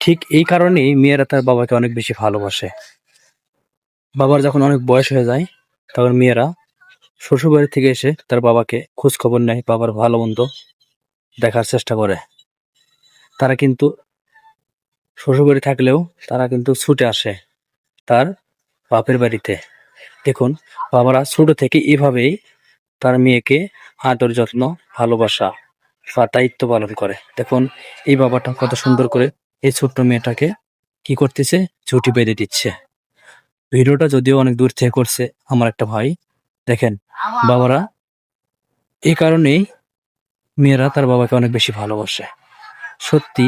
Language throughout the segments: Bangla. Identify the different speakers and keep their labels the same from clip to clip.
Speaker 1: ঠিক এই কারণেই মেয়েরা তার বাবাকে অনেক বেশি ভালোবাসে। বাবার যখন অনেক বয়স হয়ে যায়, তখন মেয়েরা শ্বশুরবাড়ি থেকে এসে তার বাবাকে খোঁজ খবর নেয়, বাবার ভালো মন্দ দেখার চেষ্টা করে। তারা কিন্তু শ্বশুরবাড়ি থাকলেও তারা কিন্তু ছুটে আসে তার বাপের বাড়িতে। দেখুন, বাবারা ছোট থেকে এভাবেই তার মেয়েকে আদর, যত্ন, ভালোবাসা বা দায়িত্ব পালন করে। দেখুন, এই বাবাটা কত সুন্দর করে এই ছোট্ট মেয়েটাকে কি করতেছে? ছুটি বেঁধে দিচ্ছে। ভিডিওটা যদিও অনেক দূর থেকে করছে আমার একটা ভাই। দেখেন, বাবারা, এই কারণেই মেয়েরা তার বাবাকে অনেক বেশি ভালোবাসে। সত্যি,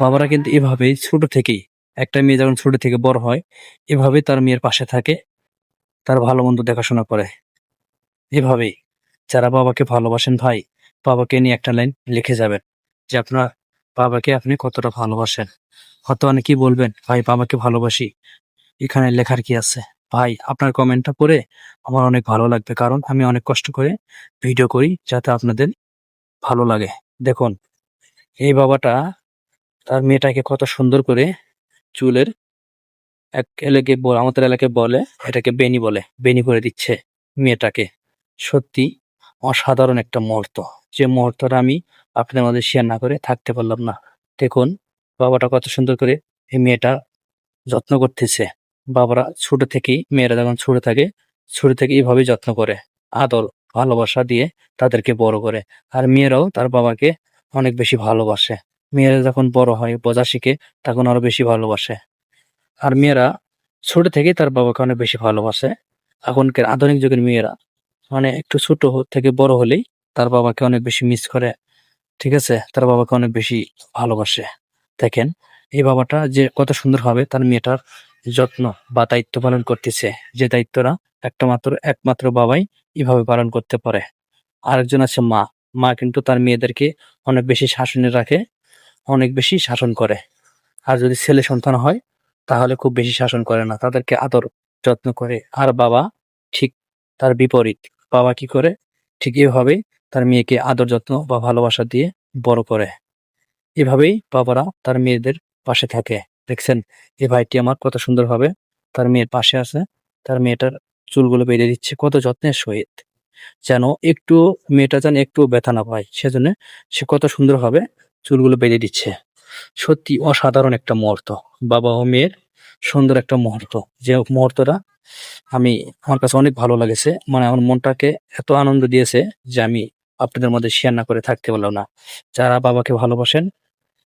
Speaker 1: বাবারা কিন্তু এভাবেই ছোট থেকেই, একটা মেয়ে যখন ছোট থেকে বড় হয়, এভাবেই তার মেয়ের পাশে থাকে, তার ভালো মন্দ দেখাশোনা করে। এভাবেই, যারা বাবাকে ভালোবাসেন ভাই, বাবাকে নিয়ে একটা লাইন লিখে যাবেন যে আপনার বাবাকে আপনি কতটা ভালোবাসেন? হয়তো অনেকেই বলবেন? ভাই, বাবাকে ভালোবাসি। এখানে লেখার কি আছে? ভাই, আপনার কমেন্টটা পড়ে আমার অনেক ভালো লাগবে। কারণ আমি অনেক কষ্ট করে ভিডিও করি যাতে আপনাদের ভালো লাগে। দেখুন, এই বাবাটা তার মেয়েটাকে কত সুন্দর করে চুলের এক এলাকে আমাদের এলাকায় বলে, এটাকে বেনি বলে, বেনি করে দিচ্ছে মেয়েটাকে। সত্যি অসাধারণ একটা মুহূর্ত। যে মুহূর্তটা আমি আপনাদের মধ্যে শেয়ার না করে থাকতে পারলাম না। দেখুন, বাবাটা কত সুন্দর করে এই মেয়েটা যত্ন করতেছে। বাবারা ছোট থেকেই, মেয়েরা যখন ছোট থাকে, ছোট থেকে এইভাবেই যত্ন করে, আদর, ভালোবাসা দিয়ে তাদেরকে বড় করে। আর মেয়েরাও তার বাবাকে অনেক বেশি ভালোবাসে। মেয়েরা যখন বড় হয়, বোঝা শিখে, তখন আরও বেশি ভালোবাসে। আর মেয়েরা ছোট থেকেই তার বাবাকে অনেক বেশি ভালোবাসে। এখনকার আধুনিক যুগের মেয়েরা মানে একটু ছোট থেকে বড় হলেই তার বাবাকে অনেক বেশি মিস করে, ঠিক আছে? তার বাবাকে অনেক বেশি ভালোবাসে। দেখেন, এই বাবাটা যে কত সুন্দর হবে তার মেয়েটার যত্ন বা দায়িত্ব পালন করতেছে। যে দায়িত্বটা একটা মাত্র একমাত্র বাবাই এভাবে পালন করতে পারে। আরেকজন আছে মা। মা কিন্তু তার মেয়েদেরকে অনেক বেশি শাসনে রাখে, অনেক বেশি শাসন করে। আর যদি ছেলে সন্তান হয়, তাহলে খুব বেশি শাসন করে না। তাদেরকে আদর যত্ন করে। আর বাবা ঠিক তার বিপরীত। বাবা কি করে? ঠিক এভাবে তার মেয়েকে আদর যত্ন বা ভালোবাসা দিয়ে বড় করে। এভাবেই বাবারা তার মেয়েদের পাশে থাকে। দেখছেন এই ভাইটি আমার কত সুন্দরভাবে তার মেয়ের পাশে আছে। তার মেয়েটার চুলগুলো বেঁধে দিচ্ছে, কত যত্নের সহিত। যেন একটু, মেয়েটা যেন একটু ব্যথা না পায়, সেজন্য সে কত সুন্দরভাবে চুলগুলো বেঁধে দিচ্ছে। সত্যি অসাধারণ একটা মুহূর্ত। বাবা ও মেয়ের সুন্দর একটা মুহূর্ত। যে মুহূর্তটা আমি আমার কাছে অনেক ভালো লাগেছে। মানে আমার মনটাকে এত আনন্দ দিয়েছে যে আমি আপনাদের মধ্যে শেয়ার না করে থাকতে পারলাম না। যারা বাবাকে ভালোবাসেন,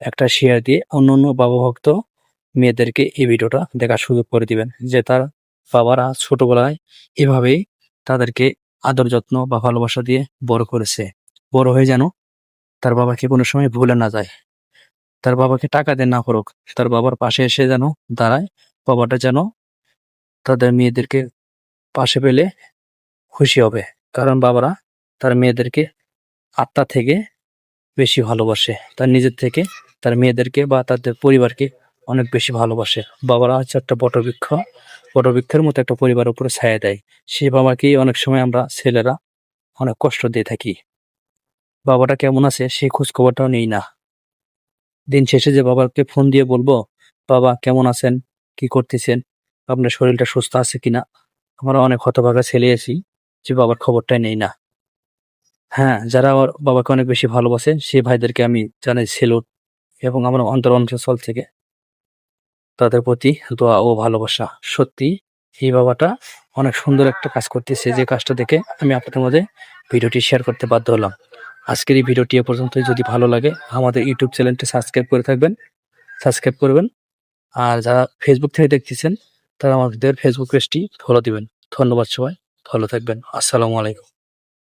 Speaker 1: একটা শেয়ার দিয়ে অন্য অন্য বাবা ভক্ত মেয়েদেরকে এই ভিডিওটা দেখার সুযোগ করে দিবেন। যে তার বাবারা ছোটবেলায় এভাবেই তাদেরকে আদর যত্ন বা ভালোবাসা দিয়ে বড় করেছে। বড় হয়ে যেন তার বাবাকে কোনো সময় ভুলে না যায়। তার বাবাকে টাকা দেন না করুক, তার বাবার পাশে এসে যেন দাঁড়ায়, বাবাটা যেন তাদের মেয়েদেরকে পাশে পেলে খুশি হবে। কারণ বাবারা তার মেয়েদেরকে আত্মা থেকে বেশি ভালোবাসে, তার নিজের থেকে তার মেয়েদেরকে বা তাদের পরিবারকে অনেক বেশি ভালোবাসে। বাবারা হচ্ছে একটা বটবৃক্ষ, বটবৃক্ষের মতো একটা পরিবার উপরে ছায়া দেয়। সেই বাবাকেই অনেক সময় আমরা ছেলেরা অনেক কষ্ট দিয়ে থাকি। বাবাটা কেমন আছে সেই খোঁজখবরটাও নেই না। দিন শেষে যে বাবাকে ফোন দিয়ে বলব, বাবা, কেমন আছেন? কি করতেছেন? আপনার শরীরটা সুস্থ আছে কিনা? আমরা অনেক হতভাগা ছেলে আছি যে বাবার খবরটাই নেই না। হ্যাঁ যারা আমার বাবাকে অনেক বেশি ভালোবাসে সে ভাইদেরকে আমি জানাই সেলুট এবং আমার অন্তর অঞ্চল থেকে। তাদের প্রতি দোয়া ও ভালোবাসা। সত্যি, এই বাবাটা অনেক সুন্দর একটা কাজ করতেছে। যে কাজটা দেখে আমি আপনাদের মধ্যে ভিডিওটি শেয়ার করতে বাধ্য হলাম। আজকের এই ভিডিওটি এ পর্যন্ত যদি ভালো লাগে, আমাদের ইউটিউব চ্যানেলটি সাবস্ক্রাইব করে থাকবেন, সাবস্ক্রাইব করবেন। আর যারা ফেসবুক থেকে দেখতেছেন, তারা আমাদের ফেসবুক পেজটি ফলো দিবেন। ধন্যবাদ সবাই, ভালো থাকবেন। আসসালামু আলাইকুম।